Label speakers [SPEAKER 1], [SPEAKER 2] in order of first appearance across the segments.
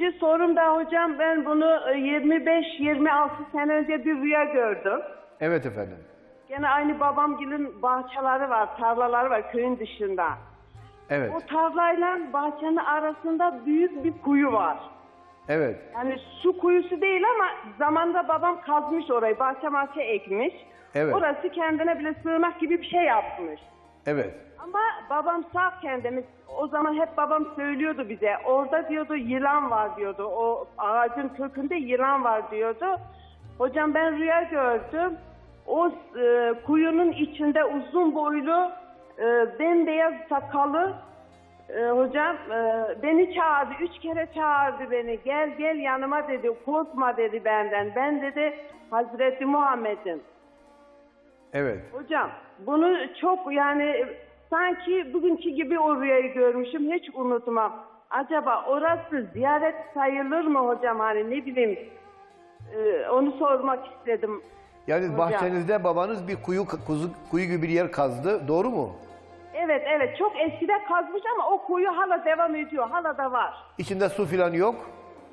[SPEAKER 1] İkinci sorum da hocam ben bunu e, 25-26 sene önce bir rüya gördüm.
[SPEAKER 2] Evet efendim.
[SPEAKER 1] Gene aynı babamgilin bahçeleri var, tarlaları var köyün dışında.
[SPEAKER 2] Evet.
[SPEAKER 1] O tarlayla bahçenin arasında büyük bir kuyu var.
[SPEAKER 2] Evet.
[SPEAKER 1] Yani su kuyusu değil ama zamanda babam kazmış orayı, bahçe bahçe ekmiş.
[SPEAKER 2] Evet.
[SPEAKER 1] Orası kendine bile sığınak gibi bir şey yapmış.
[SPEAKER 2] Evet.
[SPEAKER 1] Ama babam sağ kendimiz. O zaman hep babam söylüyordu bize. Orada diyordu yılan var diyordu. O ağacın kökünde yılan var diyordu. Hocam ben rüya gördüm. O e, kuyunun içinde uzun boylu e, bembeyaz sakalı e, hocam e, beni çağırdı. Üç kere çağırdı beni. Gel gel yanıma dedi. Korkma dedi benden. Ben dedi Hazreti Muhammed'im.
[SPEAKER 2] Evet.
[SPEAKER 1] Hocam bunu çok yani sanki bugünkü gibi o rüyayı görmüşüm hiç unutmam. Acaba orası ziyaret sayılır mı hocam hani ne bileyim e, onu sormak istedim.
[SPEAKER 2] Yani
[SPEAKER 1] Hocam.
[SPEAKER 2] bahçenizde babanız bir kuyu kuzu, kuyu gibi bir yer kazdı. Doğru mu?
[SPEAKER 1] Evet evet çok eskide kazmış ama o kuyu hala devam ediyor hala da var.
[SPEAKER 2] İçinde su falan yok.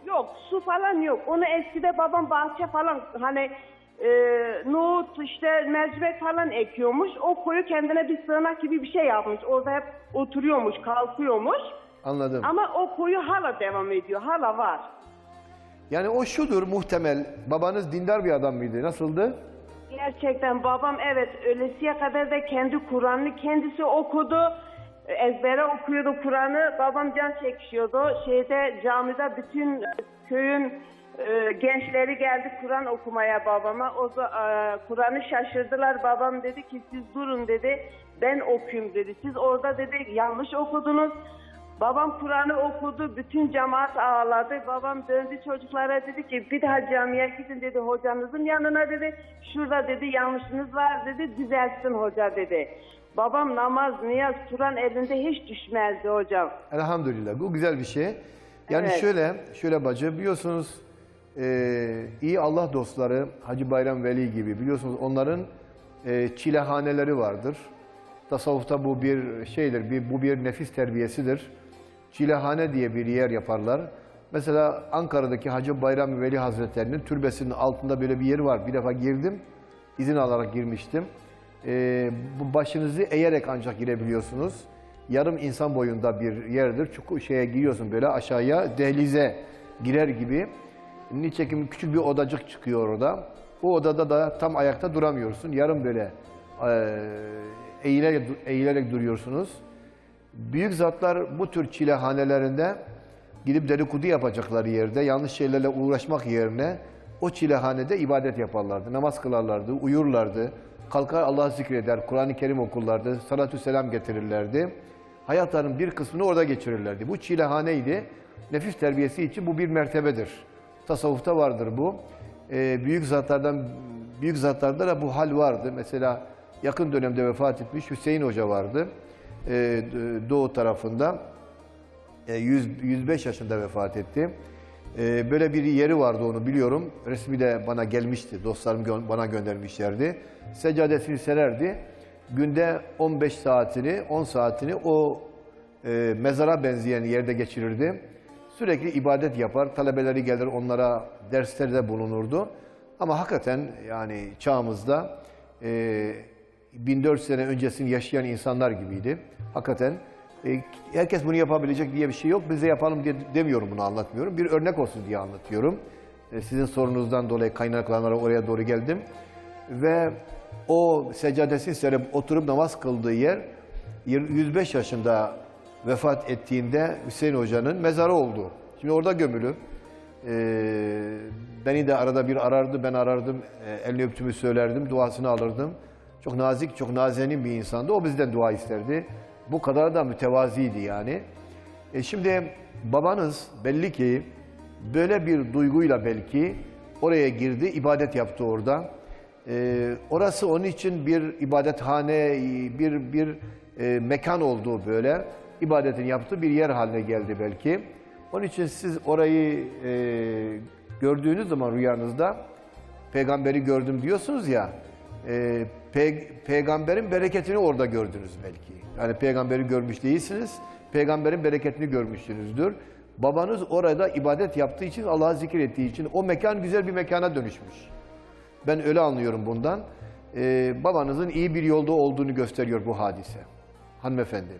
[SPEAKER 1] Yok su falan yok onu eskide babam bahçe falan hani e, nohut işte mercimek falan ekiyormuş. O kuyu kendine bir sığınak gibi bir şey yapmış. Orada hep oturuyormuş kalkıyormuş.
[SPEAKER 2] Anladım.
[SPEAKER 1] Ama o kuyu hala devam ediyor. Hala var.
[SPEAKER 2] Yani o şudur muhtemel. Babanız dindar bir adam mıydı? Nasıldı?
[SPEAKER 1] Gerçekten babam evet ölesiye kadar da kendi Kur'an'ını kendisi okudu. Ezbere okuyordu Kur'an'ı. Babam can çekişiyordu. Şeyde camide bütün köyün e, gençleri geldi Kur'an okumaya babama. O da, e, Kur'an'ı şaşırdılar. Babam dedi ki siz durun dedi. Ben okuyayım dedi. Siz orada dedi yanlış okudunuz. Babam Kur'an'ı okudu, bütün cemaat ağladı. Babam döndü çocuklara dedi ki bir daha camiye gidin dedi hocanızın yanına dedi. Şurada dedi yanlışınız var dedi düzelsin hoca dedi. Babam namaz, niyaz, Kur'an elinde hiç düşmezdi hocam.
[SPEAKER 2] Elhamdülillah. Bu güzel bir şey. Yani
[SPEAKER 1] Evet.
[SPEAKER 2] şöyle, şöyle bacı biliyorsunuz eee, iyi Allah dostları Hacı Bayram Veli gibi biliyorsunuz onların eee çilehaneleri vardır. Tasavvufta bu bir şeydir, bir, bu bir nefis terbiyesidir. Çilehane diye bir yer yaparlar. Mesela Ankara'daki Hacı Bayram Veli Hazretleri'nin türbesinin altında böyle bir yeri var. Bir defa girdim, izin alarak girmiştim. Bu başınızı eğerek ancak girebiliyorsunuz. Yarım insan boyunda bir yerdir. Çünkü şeye giriyorsun böyle aşağıya dehlize girer gibi. Niçekim küçük bir odacık çıkıyor orada. O odada da tam ayakta duramıyorsun. Yarım böyle eee, eğilerek, eğilerek duruyorsunuz. Büyük zatlar bu tür çilehanelerinde gidip dedikodu yapacakları yerde yanlış şeylerle uğraşmak yerine o çilehanede ibadet yaparlardı. Namaz kılarlardı, uyurlardı. Kalkar Allah'ı zikreder, Kur'an-ı Kerim okurlardı, salatü selam getirirlerdi. Hayatlarının bir kısmını orada geçirirlerdi. Bu çilehaneydi. Nefis terbiyesi için bu bir mertebedir. Tasavvufta vardır bu. Ee, büyük zatlardan büyük zatlarda da bu hal vardı. Mesela yakın dönemde vefat etmiş Hüseyin Hoca vardı. Ee, Doğu tarafında. E, 100, 105 yaşında vefat etti. E, Böyle bir yeri vardı onu biliyorum. Resmi de bana gelmişti. Dostlarım gö- bana göndermişlerdi. Seccadesini sererdi. Günde 15 saatini, 10 saatini o e, mezara benzeyen yerde geçirirdi. Sürekli ibadet yapar. Talebeleri gelir onlara derslerde bulunurdu. Ama hakikaten yani çağımızda e, 1400 sene öncesini yaşayan insanlar gibiydi. Hakikaten e, herkes bunu yapabilecek diye bir şey yok. Biz de yapalım diye demiyorum bunu anlatmıyorum. Bir örnek olsun diye anlatıyorum. E, sizin sorunuzdan dolayı kaynaklanarak oraya doğru geldim. Ve o seccadesini serip oturup namaz kıldığı yer 105 yaşında vefat ettiğinde Hüseyin Hoca'nın mezarı oldu. Şimdi orada gömülü. Ee, beni de arada bir arardı, ben arardım, e, elini öptüğümü söylerdim, duasını alırdım. Çok nazik, çok nazenin bir insandı. O bizden dua isterdi. Bu kadar da mütevaziydi yani. E şimdi babanız belli ki böyle bir duyguyla belki oraya girdi, ibadet yaptı orada. E, orası onun için bir ibadethane, bir bir e, mekan oldu böyle. İbadetini yaptığı bir yer haline geldi belki. Onun için siz orayı e, gördüğünüz zaman rüyanızda peygamberi gördüm diyorsunuz ya, e, pe- peygamberin bereketini orada gördünüz belki. Yani peygamberi görmüş değilsiniz, peygamberin bereketini görmüşsünüzdür. Babanız orada ibadet yaptığı için, Allah'ı zikrettiği için o mekan güzel bir mekana dönüşmüş. Ben öyle anlıyorum bundan. Ee, babanızın iyi bir yolda olduğunu gösteriyor bu hadise. Hanımefendi.